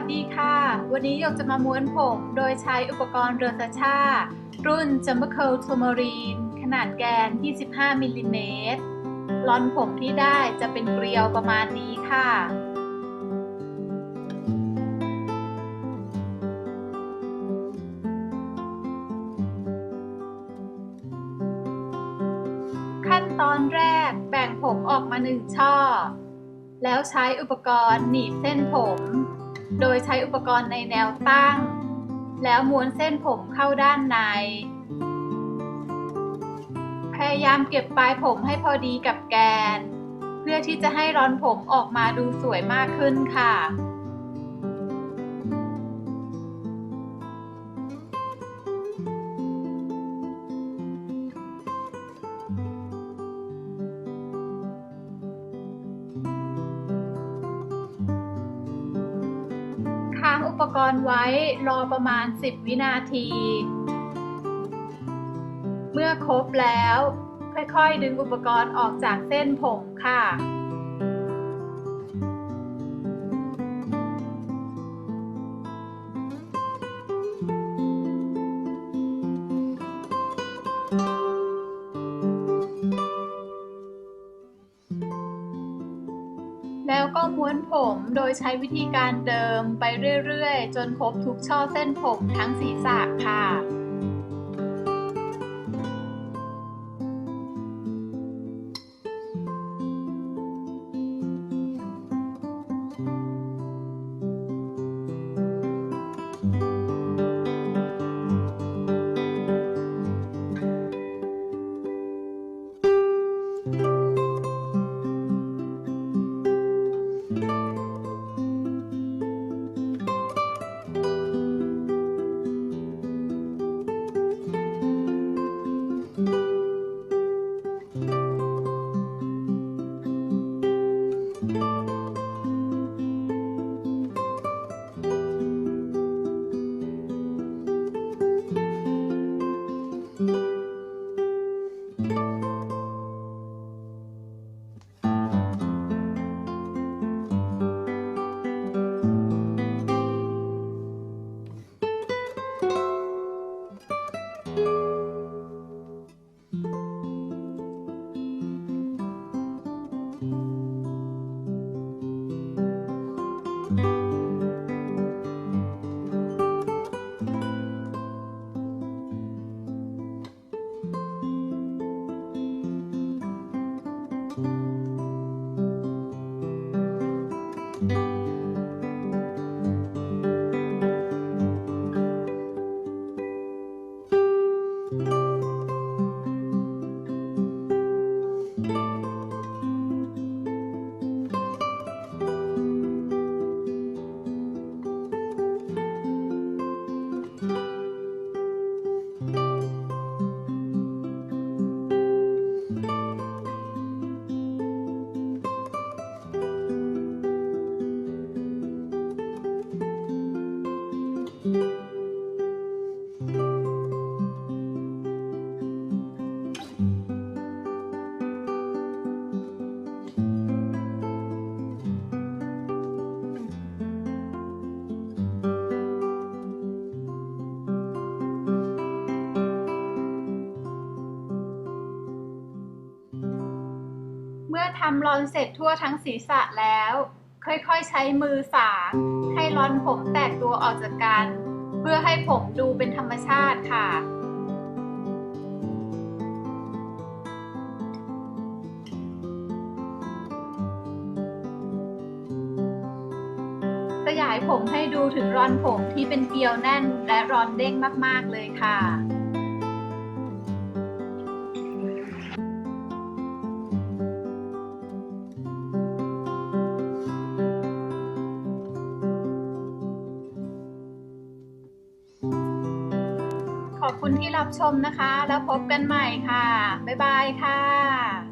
วัสดีค่ะ วันนี้หยกจะมาม้วนผมโดยใช้อุปกรณ์เรือซาชารุ่น j u m b o c o t o m a r i n e ขนาดแกน 25มิลลิเมตรลอนผมที่ได้จะเป็นเกลียวประมาณนี้ค่ะขั้นตอนแรกแบ่งผมออกมาหนึ่งช่อ แล้วใช้อุปกรณ์หนีบเส้นผม โดยใช้อุปกรณ์ในแนวตั้ง แล้วม้วนเส้นผมเข้าด้านใน พยายามเก็บปลายผมให้พอดีกับแกน เพื่อที่จะให้รอนผมออกมาดูสวยมากขึ้นค่ะ ปกรณ์ไว้รอประมาณ 10 วินาที เมื่อครบแล้ว ค่อยๆ ดึงอุปกรณ์ออกจากเส้นผมค่ะ แล้วก็ม้วนผมโดยใช้วิธีการเดิมไปเรื่อยๆ จนครบทุกช่อเส้นผมทั้งศีรษะค่ะ เมื่อำรอนเสร็จทั่วทั้งศีรษะแล้ว ค่อยๆใช้มือสางให้รอนผมแตกตัวออกจากกัน เพื่อให้ผมดูเป็นธรรมชาติค่ะขยายผมให้ดูถึงรอนผมที่เป็นเกลียวแน่นและรอนเด้งมาก ๆ เลยค่ะ อบคุณที่รับชมนะคะ แล้วพบกันใหม่ค่ะ บ๊ายบายค่ะ